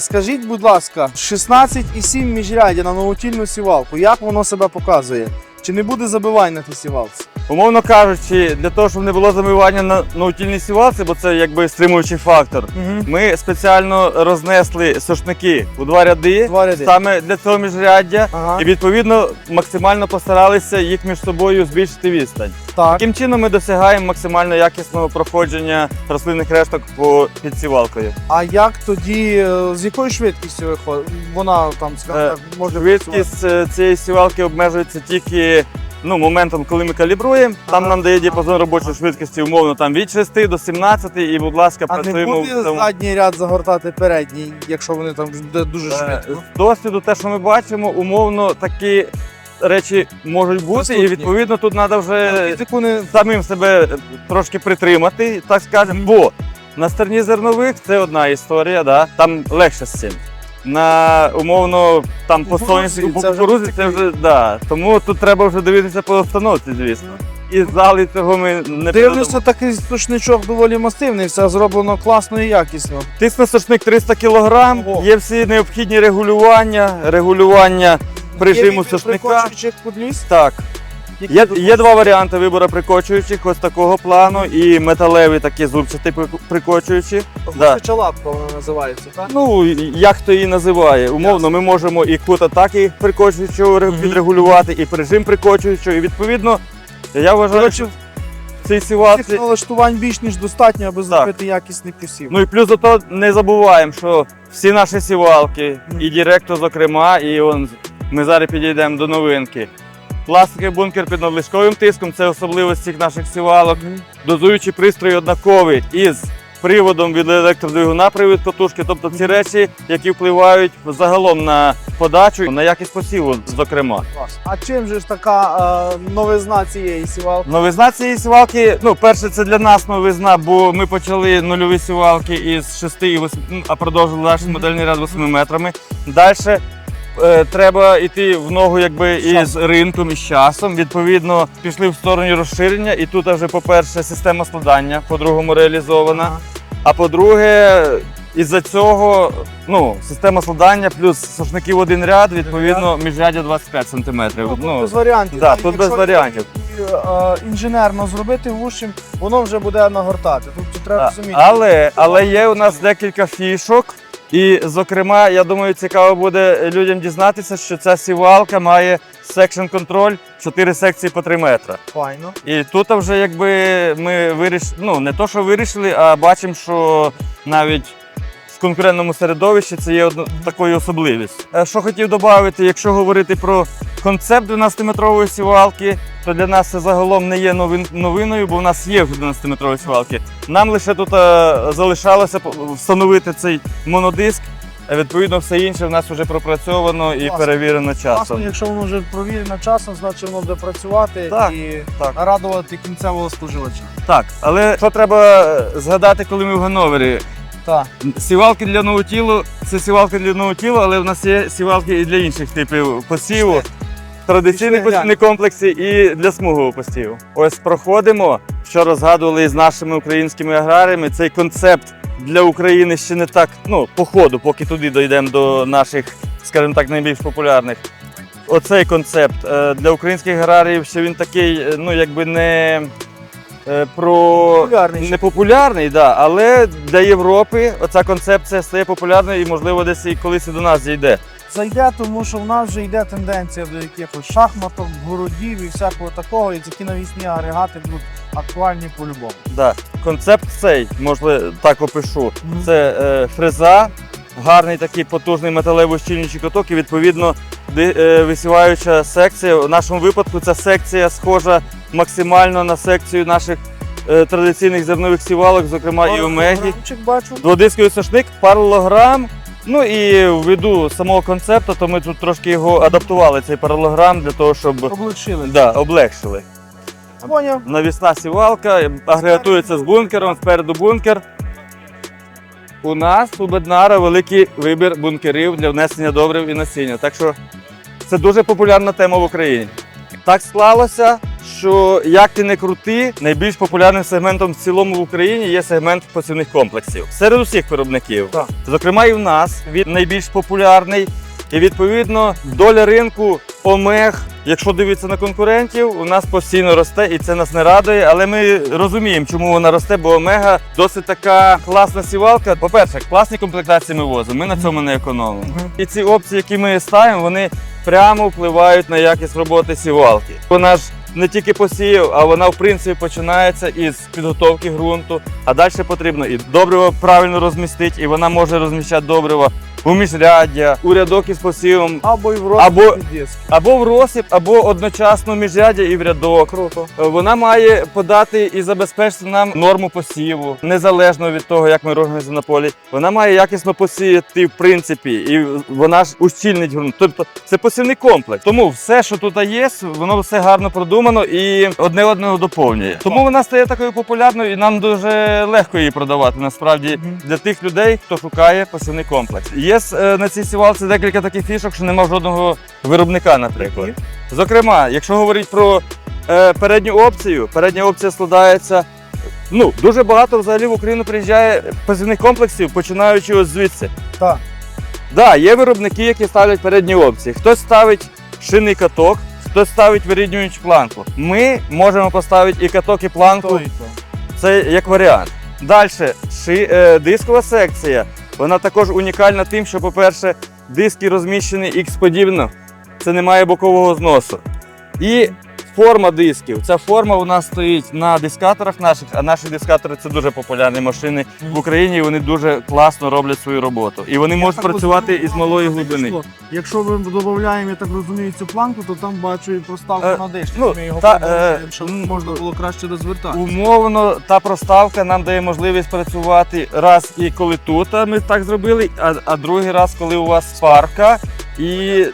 Скажіть, будь ласка, 16,7 міжрядя на новотільну сівалку, як воно себе показує? Чи не буде забивань на тій сівалці? Умовно кажучи, для того, щоб не було замивання на наутільній сівалці, бо це якби стримуючий фактор. Угу. Ми спеціально рознесли сошники у два ряди, Два ряди. саме для цього міжряддя. Ага. І відповідно максимально постаралися їх між собою збільшити відстань. Так. Таким чином ми досягаємо максимально якісного проходження рослинних решток по під сівалкою. А як тоді, е, з якою швидкістю виходить? Вона там, скажімо Е, так, може Швидкість е, цієї сівалки обмежується тільки ну, моментом, коли ми калібруємо. Там нам дає діапазон робочої швидкості умовно там від 6 до 17, і, будь ласка, А не працюємо буде в цьому. задній ряд загортати передній, якщо вони там дуже Е, швидко? З досвіду, те, що ми бачимо, умовно такі речі можуть бути, Присутні. і відповідно тут треба вже Фізику не самим себе трошки притримати, так скажемо. Бо на стороні зернових це одна історія, да? там легше з цим. На умовно там по сонячку, по це вже це вже да. Тому тут треба вже дивитися по обстановці, звісно. І зали цього ми не Дивлюся, такий сушничок доволі масивний, все зроблено класно і якісно. Тисносошник 300 кг, Ого. є всі необхідні регулювання, регулювання прижиму. Прикочуючих подліз? Так, Є, є два варіанти вибору прикочуючих, ось такого плану, і металеві такі зубчаті прик- прикочуючі. Да. Лапка вона називається, так? Ну, як хто її називає. Умовно, ми можемо і кут атаки прикочуючого підрегулювати, і прижим прикочуючого. І відповідно, я вважаю, що в цій Цих ситуації. налаштувань більш ніж достатньо, аби зробити якісний посів. Ну і плюс до того не забуваємо, що всі наші сівалки, і Директо, зокрема, і он, ми зараз підійдемо до новинки. Пластиковий бункер під надлишковим тиском це особливості наших сівалок. Мгм. Дозуючі пристрої однакові із приводом від електродвигуна привід катушки. Тобто ці речі, які впливають загалом на подачу, на якість посіву, зокрема. А чим же ж така е, новизна цієї сівалки? Новизна цієї сівалки, ну, перше, це для нас новизна, бо ми почали нульові сівалки із 6 і 8, ну, а продовжили наш модельний ряд 8 метрами. Далі треба йти в ногу якби, із ринком, і з часом. Відповідно, пішли в сторону розширення, і тут вже, по-перше, система складання, по-другому реалізована. Ага. А по-друге, із-за цього ну, система складання плюс сошники в один ряд, відповідно, міжряддя 25 см. Ну, тут Ну, без варіантів. да, тут Якщо без варіантів. е, інженерно зробити вущим, воно вже буде нагортати. Тут треба розуміти. Але, але є у нас декілька фішок. І, зокрема, я думаю, цікаво буде людям дізнатися, що ця сівалка має секшн контроль 4 секції по 3 метра. Файно. І тут вже якби ми вирішили, ну не то, що вирішили, а бачимо, що навіть в конкурентному середовищі це є такою особливістю. Е, Що хотів додати, якщо говорити про концепт 12-метрової сівалки, то для нас це загалом не є новин, новиною, бо в нас є вже 12-метрові сівалки. Нам лише тут е, залишалося встановити цей монодиск. а Відповідно, все інше в нас вже пропрацьовано і Класно. перевірено часом. якщо воно вже провірено часом, значить воно буде працювати Так, і так. радувати кінцевого споживача. Так. Але що треба е, згадати, коли ми в Ганновері? Так. Сівалки для новотілу це сівалки для новотілу, але в нас є сівалки і для інших типів посіву. Традиційний посівний комплексі і для смугового посіву. Ось проходимо, що розгадували із нашими українськими аграріями. Цей концепт для України ще не так, ну, по ходу, поки туди дійдемо до наших, скажімо так, найбільш популярних. Оцей концепт е, для українських аграріїв, що він такий, е, ну якби не про Популярний ще. не популярний, да, але для Європи оця концепція стає популярною і, можливо, десь і колись і до нас зійде. Зайде, тому що в нас вже йде тенденція до якихось шахматок, городів і всякого такого, і такі навісні агрегати будуть актуальні по-любому. Да. Концепт цей, можливо, так опишу. Мгм. Це е, фреза, гарний такий потужний металевий щільничий каток і відповідно е, висіваюча секція. У нашому випадку ця секція схожа максимально на секцію наших е, традиційних зернових сівалок, зокрема і омегі. Дводисковий сошник, паралограм. Ну і ввиду самого концепту, то ми тут трошки його адаптували, цей паралограм, для того, щоб Облегшили. да, облегшили. Навісна сівалка, агрегатується з бункером, спереду бункер. У нас у Беднара великий вибір бункерів для внесення добрив і насіння. Так що це дуже популярна тема в Україні. Так склалося, що як ти не крути, найбільш популярним сегментом в цілому в Україні є сегмент посівних комплексів серед усіх виробників. Так. Зокрема, і в нас він найбільш популярний. І відповідно доля ринку омег, якщо дивитися на конкурентів, у нас постійно росте, і це нас не радує. Але ми розуміємо, чому вона росте, бо омега досить така класна сівалка. По-перше, класні комплектації ми возимо. Ми на цьому не економимо. І ці опції, які ми ставимо, вони прямо впливають на якість роботи сівалки. Вона ж не тільки посіяв, а вона в принципі починається із підготовки ґрунту. А далі потрібно і добриво правильно розмістити, і вона може розміщати добриво у міжряддя, у рядок із посівом, Або і в розмірі Або- або в розсип, або одночасно міжряддя і в рядок. Круто. Е, Вона має подати і забезпечити нам норму посіву, незалежно від того, як ми рухаємося на полі. Вона має якісно посіяти, в принципі, і вона ж ущільнить ґрунт. Тобто це посівний комплекс. Тому все, що тут є, воно все гарно продумано і одне одного доповнює. Тому вона стає такою популярною, і нам дуже легко її продавати. Насправді для тих людей, хто шукає посівний комплекс. Є е, на цій сівалці декілька таких фішок, що нема жодного виробника, наприклад. Зокрема, якщо говорити про е, передню опцію, передня опція складається. Ну, дуже багато взагалі в Україну приїжджає позивних комплексів, починаючи ось звідси. Так. Да, є виробники, які ставлять передні опції. Хтось ставить шинний каток, хтось ставить виріднюючу планку. Ми можемо поставити і каток, і планку. Це як варіант. Далі, ши, е, дискова секція. Вона також унікальна тим, що, по-перше, диски розміщені X-подібно, це немає бокового зносу. І форма дисків. Ця форма у нас стоїть на дискаторах наших, а наші дискатори це дуже популярні машини в Україні. і Вони дуже класно роблять свою роботу. І вони можуть працювати розумію, із малої глибини. Якщо ми додаємо, я так розумію, цю планку, то там бачу і проставку Е, на дишці. ну, Ми його та, е, щоб можна було краще розвертати. Умовно, та проставка нам дає можливість працювати раз і коли тут ми так зробили, а, а другий раз, коли у вас парка, і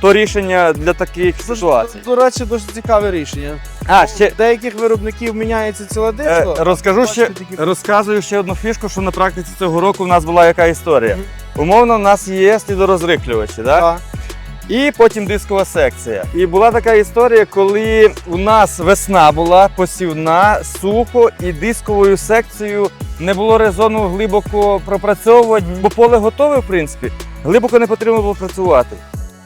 то рішення для таких ситуацій. До речі, досить цікаве рішення. А ще деяких виробників міняється ціла е, диско. розкажу ще такі- розказую ще одну фішку, що на практиці цього року в нас була яка історія. Мгм. Умовно, у нас є слідорозриклювачі, да? Так. і потім дискова секція. І була така історія, коли у нас весна була посівна, сухо, і дисковою секцією не було резону глибоко пропрацьовувати, бо поле готове, в принципі, глибоко не потрібно було працювати.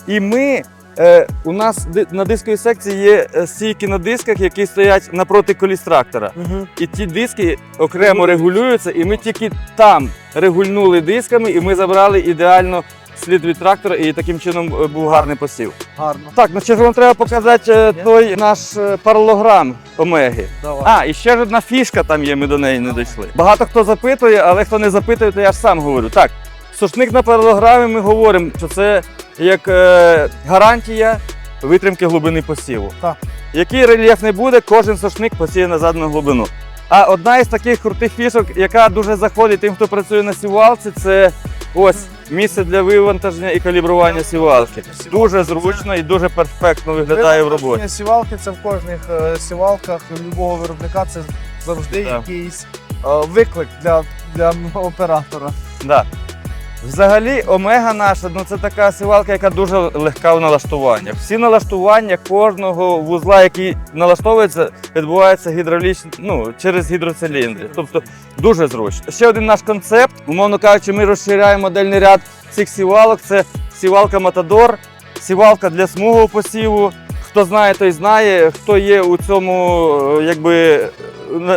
І ми. Е, у нас на дисковій секції є е, стійки на дисках, які стоять напроти коліс трактора. Мгм. І ті диски окремо регулюються, і ми тільки там регульнули дисками, і ми забрали ідеально слід від трактора, і таким чином е, був гарний посів. Гарно. Так, ще вам треба показати е, той наш паралограм Омеги. Давай. А, і ще одна фішка там є, ми до неї не дійшли. Багато хто запитує, але хто не запитує, то я ж сам говорю. Так, сушник на паралограмі ми говоримо, що це як е, гарантія витримки глибини посіву. Так. Який рельєф не буде, кожен сушник посіє на задану глибину. А одна із таких крутих фішок, яка дуже заходить тим, хто працює на сівалці, це ось місце для вивантаження і калібрування сівалки. Дуже зручно і дуже перфектно виглядає в роботі. Сівалки це в кожних е, сівалках любого виробника. Це завжди Так. якийсь е, виклик для, для оператора. Да. Взагалі, омега наша ну це така сівалка, яка дуже легка в налаштуваннях. Всі налаштування кожного вузла, який налаштовується, відбувається гідравлічно, ну, через гідроциліндри. Тобто дуже зручно. Ще один наш концепт, умовно кажучи, ми розширяємо модельний ряд цих сівалок. Це сівалка Матадор, сівалка для смугового посіву. Хто знає, той знає, хто є у цьому, е, якби,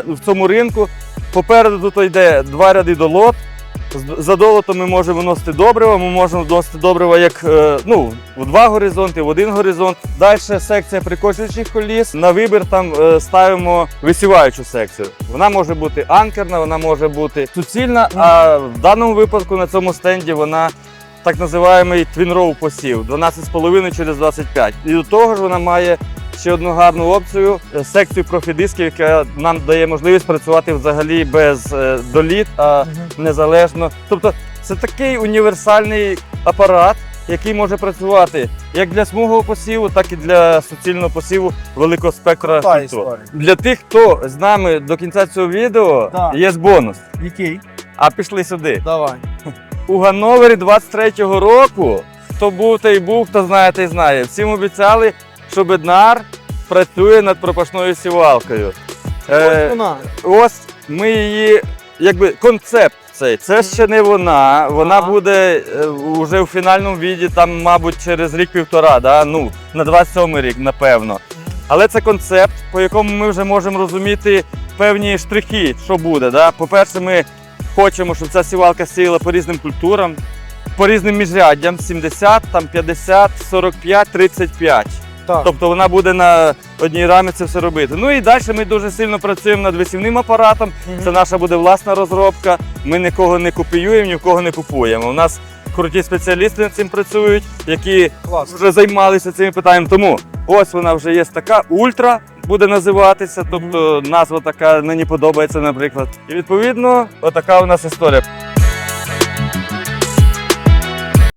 в цьому ринку. Попереду тут йде два ряди долот. За долотом ми можемо вносити добрива, ми можемо вносити добрива як е, ну, в два горизонти, в один горизонт. Далі секція прикочуючих коліс. На вибір там е, ставимо висіваючу секцію. Вона може бути анкерна, вона може бути суцільна, а в даному випадку на цьому стенді вона так називаємий твінроу посів 12,5 через 25. І до того ж вона має ще одну гарну опцію е, секцію профідисків, яка нам дає можливість працювати взагалі без е, доліт, а незалежно. Тобто це такий універсальний апарат, який може працювати як для смугового посіву, так і для суцільного посіву великого спектра Та історія. Для тих, хто з нами до кінця цього відео, Так. є бонус. Який? А пішли сюди. Давай. У Ганновері 23-го року, хто був, той був, хто знає, той знає. Всім обіцяли, що Беднар працює над пропашною сівалкою. Е, вона. ось ми її, якби концепт цей. Це ще не вона. Вона Ага. буде е, уже в фінальному віді, там, мабуть, через рік-півтора, да? ну, на 27 рік, напевно. Але це концепт, по якому ми вже можемо розуміти певні штрихи, що буде. Да? По-перше, ми хочемо, щоб ця сівалка сіяла по різним культурам, по різним міжряддям 70, там 50, 45, 35. Так. Тобто вона буде на одній рамі це все робити. Ну і далі ми дуже сильно працюємо над висівним апаратом. Мгм. Це наша буде власна розробка. Ми нікого не копіюємо, ні в кого не купуємо. У нас круті спеціалісти над цим працюють, які Клас. вже займалися цими питаннями. Тому ось вона вже є така ультра. Буде називатися, тобто назва така мені подобається, наприклад. І відповідно, отака у нас історія.